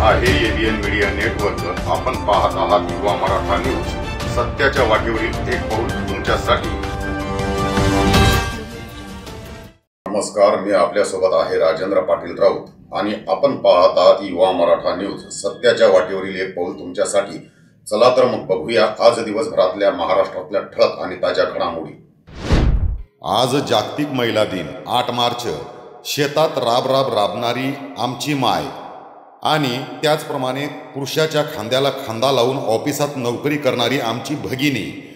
आहे ABN media network आपण पाहत आहात युवा मराठा न्यूज. सत्याच्या वाटेवरील एक पाऊल तुमच्यासाठी. नमस्कार मी आपल्यासोबत आहे राजेंद्र पाटील राऊत आणि आपण पाहत आहात युवा मराठा न्यूज. सत्याच्या वाटेवरील एक पाऊल तुमच्यासाठी. चला तर मग बघूया आज दिवसभरातल्या महाराष्ट्रातल्या ठळक आणि ताज्या घडामोडी. आज जागतिक महिला दिन आठ मार्च. शेतात राब राब राबणारी आमची माय. आणि त्याचप्रमाणे पुरुषाच्या खांद्याला खांदा लावून ऑफिसात नोकरी करणारी आमची भगिनी.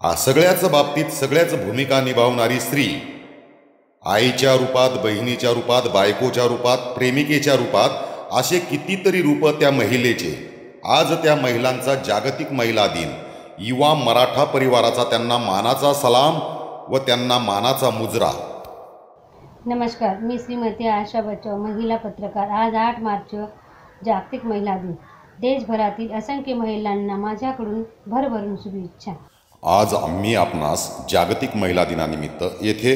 आ सगळ्याच बाबतीत सगळ्याच भूमिका निभावणारी स्त्री. आईच्या रूपात बहिणीच्या रूपात बायकोच्या रूपात प्रेमिकेच्या रूपात असे कितीतरी रूप त्या महिलेचे. आज त्या महिलांचा जागतिक महिला दिन. युवा मराठा परिवाराचा त्यांना मानाचा सलाम व त्यांना मानाचा मुजरा. नमस्कार मी श्रीमती आशा बच्चाव महिला पत्रकार. आज आठ मार्च जागतिक महिला दिन. देशभरातील असंख्य महिलांना माझ्याकडून भरभरून शुभेच्छा. आज आम्ही आपणास जागतिक महिला दिनानिमित्त येथे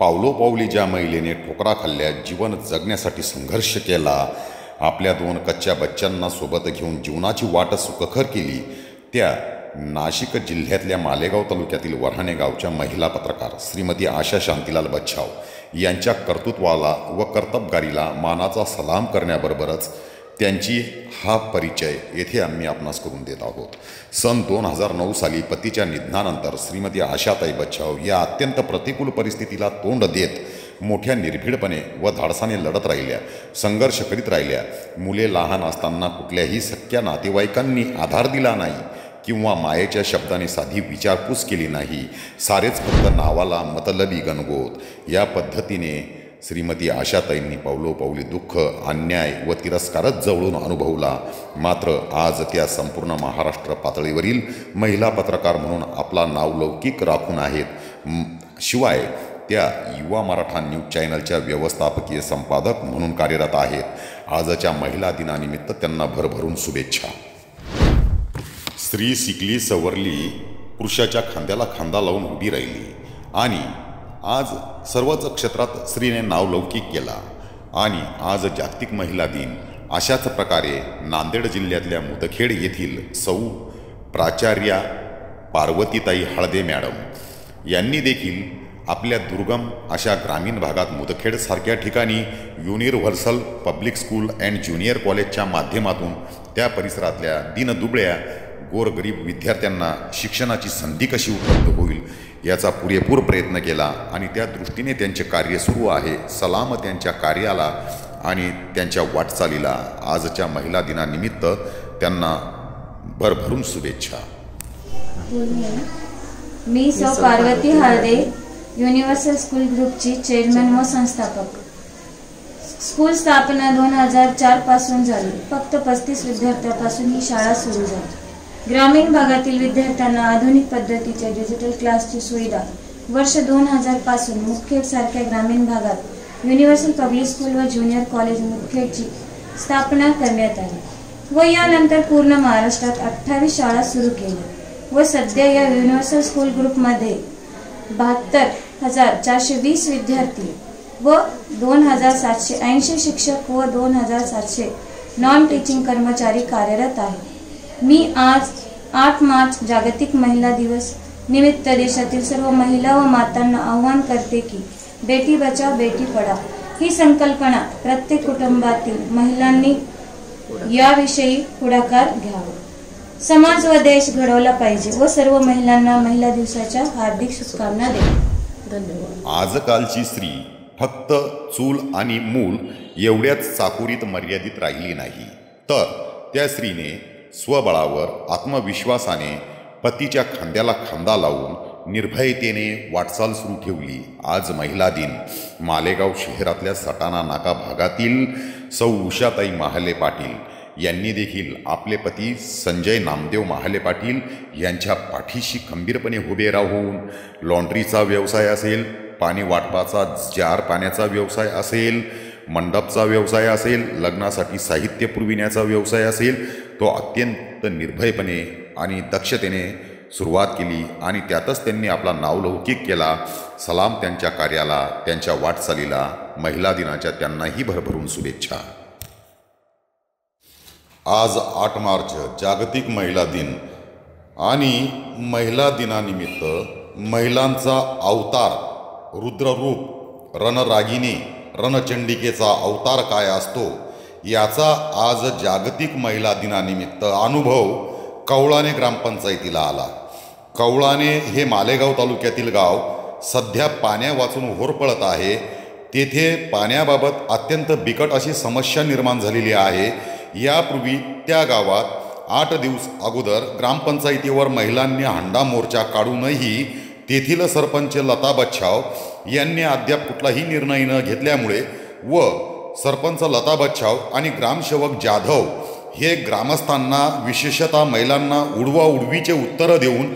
पावलोपावली ज्या महिलेने ठोकरा खाल्ल्या जीवन जगण्यासाठी संघर्ष केला. आपल्या दोन कच्च्या बच्चांना सोबत घेऊन जीवनाची वाट सुखकर केली. त्या नाशिक जिल्ह्यातल्या मालेगाव तालुक्यातील वऱ्हाणे गावच्या महिला पत्रकार श्रीमती आशा शांतीलाल बच्छाव यांच्या कर्तृत्वाला व कर्तबगारीला मानाचा सलाम करण्याबरोबरच त्यांची हा परिचय येथे आम्ही आपणास करून देत आहोत. सन दोन हजार नऊ साली पतीच्या निधनानंतर श्रीमती आशाताई बच्छाव या अत्यंत प्रतिकूल परिस्थितीला तोंड देत मोठ्या निर्भीडपणे व धाडसाने लढत राहिल्या संघर्ष करीत राहिल्या. मुले लहान असताना कुठल्याही सख्या नातेवाईकांनी आधार दिला नाही. किंवा मायेच्या शब्दाने साधी विचारपूस केली नाही सारेच फक्त नावाला मतलबी गणगोत. या पद्धतीने श्रीमती आशाताईंनी पावलोपावली दुःख अन्याय व तिरस्कारच जवळून अनुभवला. मात्र आज त्या संपूर्ण महाराष्ट्र पातळीवरील महिला पत्रकार म्हणून आपला नावलौकिक राखून आहेत. शिवाय त्या युवा मराठा न्यूज चॅनलच्या व्यवस्थापकीय संपादक म्हणून कार्यरत आहेत. आजच्या महिला दिनानिमित्त त्यांना भरभरून शुभेच्छा. स्त्री शिकली सवरली पुरुषाच्या खांद्याला खांदा लावून उभी राहिली. आणि आज सर्वच क्षेत्रात स्त्रीने नावलौकिक केला. आणि आज जागतिक महिला दिन. अशाच प्रकारे नांदेड जिल्ह्यातल्या मुदखेड येथील सौ प्राचार्या पार्वतीताई हळदे मॅडम यांनी देखील आपल्या दुर्गम अशा ग्रामीण भागात मुदखेडसारख्या ठिकाणी universal public school and junior कॉलेजच्या माध्यमातून त्या परिसरातल्या दिनदुबळ्या गोरगरीब विद्यार्थ्यांना शिक्षणाची संधी कशी उपलब्ध होईल याचा पुरेपूर प्रयत्न केला आणि त्या दृष्टीने त्यांचे कार्य सुरू आहे सलाम त्यांच्या कार्याला आणि त्यांच्या वाटचालीला. आजच्या महिला दिनानिमित्त त्यांना भरभरून शुभेच्छा. मी सौ पार्वती हार्दे युनिव्हर्सल स्कूल ग्रुपची चेअरमन व संस्थापक. स्कूल स्थापना दोन हजार चारपासून झाली. फक्त पस्तीस विद्यार्थ्यापासून ही शाळा सुरू झाली. ग्रामीण भागातील विद्यार्थ्यांना आधुनिक पद्धतीच्या डिजिटल क्लासची सुविधा. वर्ष दोन हजारपासून मुखेड सारख्या ग्रामीण भागात युनिव्हर्सल पब्लिक स्कूल व ज्युनियर कॉलेज मुखेडची स्थापना करण्यात आली. व यानंतर पूर्ण महाराष्ट्रात अठ्ठावीस शाळा सुरू केल्या. व सध्या या युनिव्हर्सल स्कूल ग्रुपमध्ये बहात्तर हजार चारशे वीस विद्यार्थी व दोन हजार सातशे ऐंशी शिक्षक व दोन हजार सातशे नॉन टीचिंग कर्मचारी कार्यरत आहेत. मी आज आठ मार्च जागतिक महिला दिवस निमित्त देशातील सर्व महिला व मातांना आवाहन करते की बेटी बचाव बेटी पढाव ही संकल्पना प्रत्येक कुटुंबातील महिलांनी याविषयी पुढाकार घ्यावा. समाज व देश घडवला पाहिजे व सर्व महिलांना महिला दिवसाच्या हार्दिक शुभकामना देते. आजकालची स्त्री फक्त चूल आणि मूल एवढ्याच चाकुरीत मर्यादित राहिली नाही. तर त्या स्त्रीने स्वबळावर आत्मविश्वासाने पतीच्या खांद्याला खांदा लावून निर्भयतेने वाटचाल सुरू ठेवली. आज महिला दिन. मालेगाव शहरातल्या सटाणा नाका भागातील सौ उषाताई महाले पाटील यांनी देखील आपले पती संजय नामदेव महाले पाटील यांच्या पाठीशी खंबीरपणे उभे राहून लॉन्ड्रीचा व्यवसाय असेल पाणी वाटपाचा जार पाण्याचा व्यवसाय असेल मंडपचा व्यवसाय असेल लग्नासाठी साहित्य पुरविण्याचा व्यवसाय असेल तो अत्यंत निर्भयपणे आणि दक्षतेने सुरुवात केली आणि त्यातच त्यांनी आपला नावलौकिक केला. सलाम त्यांच्या कार्याला त्यांच्या वाटचालीला महिला दिनाच्या त्यांनाही भरभरून शुभेच्छा. आज आठ मार्च जागतिक महिला दिन आणि महिला दिनानिमित्त महिलांचा अवतार रुद्ररूप रणरागिनी रणचंडिकेचा अवतार काय असतो याचा आज जागतिक महिला दिनानिमित्त अनुभव कवळाने ग्रामपंचायतीला आला. कवळाने हे मालेगाव तालुक्यातील गाव सध्या पाण्या वाचून होरपळत आहे. तेथे पाण्याबाबत अत्यंत बिकट अशी समस्या निर्माण झालेली आहे. यापूर्वी त्या गावात आठ दिवस अगोदर ग्रामपंचायतीवर महिलांनी हंडा मोर्चा काढूनही तेथील सरपंच लता बच्छाव यांनी अद्याप कुठलाही निर्णय न घेतल्यामुळे व सरपंच लता बच्छाव आणि ग्रामसेवक जाधव हे ग्रामस्थांना विशेषतः महिलांना उडवा उडवीचे उत्तरं देऊन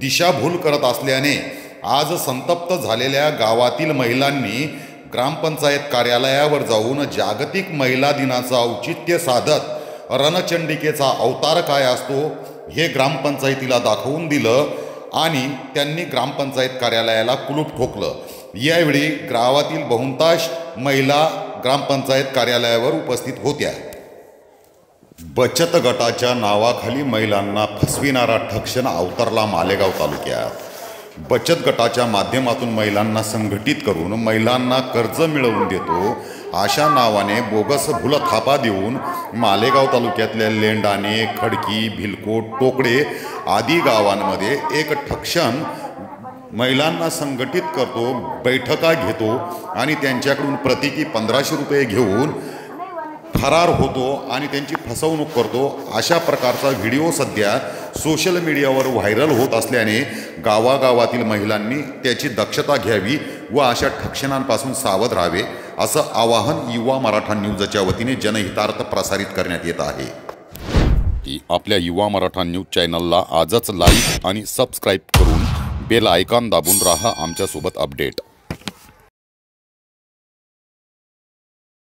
दिशाभूल करत असल्याने आज संतप्त झालेल्या गावातील महिलांनी ग्रामपंचायत कार्यालयावर जाऊन जागतिक महिला दिनाचं औचित्य साधत रणचंडिकेचा अवतार काय असतो हे ग्रामपंचायतीला दाखवून दिलं. आणि त्यांनी ग्रामपंचायत कार्यालयाला कुलूप ठोकलं. यावेळी गावातील बहुतांश महिला ग्रामपंचायत कार्यालयावर उपस्थित होत्या. बचत गटाच्या नावाखाली महिलांना फसविणारा ठक्षण अवतरला मालेगाव तालुक्यात. बचत गटाच्या माध्यमातून महिलांना संघटित करून महिलांना कर्ज मिळवून देतो. अशा नावाने बोगस भुलथापा देऊन मालेगाव तालुक्यातल्या लेंडाणे खडकी भिलकोट टोकडे आदी गावांमध्ये एक ठक्षण महिलांना संघटित करतो बैठका घेतो आणि त्यांच्याकडून प्रतिकी पंधराशे रुपये घेऊन फरार होतो आणि त्यांची फसवणूक करतो. अशा प्रकारचा व्हिडिओ सध्या सोशल मीडियावर व्हायरल होत असल्याने गावागावातील महिलांनी त्याची दक्षता घ्यावी व अशा ठक्षणांपासून सावध राहावे. असं आवाहन युवा मराठा न्यूजच्या वतीने जनहितार्थ प्रसारित करण्यात येत आहे. की आपल्या युवा मराठा न्यूज चॅनलला आजच लाईक आणि सबस्क्राईब करून बेल आयकॉन दाबून राहा आमच्यासोबत अपडेट.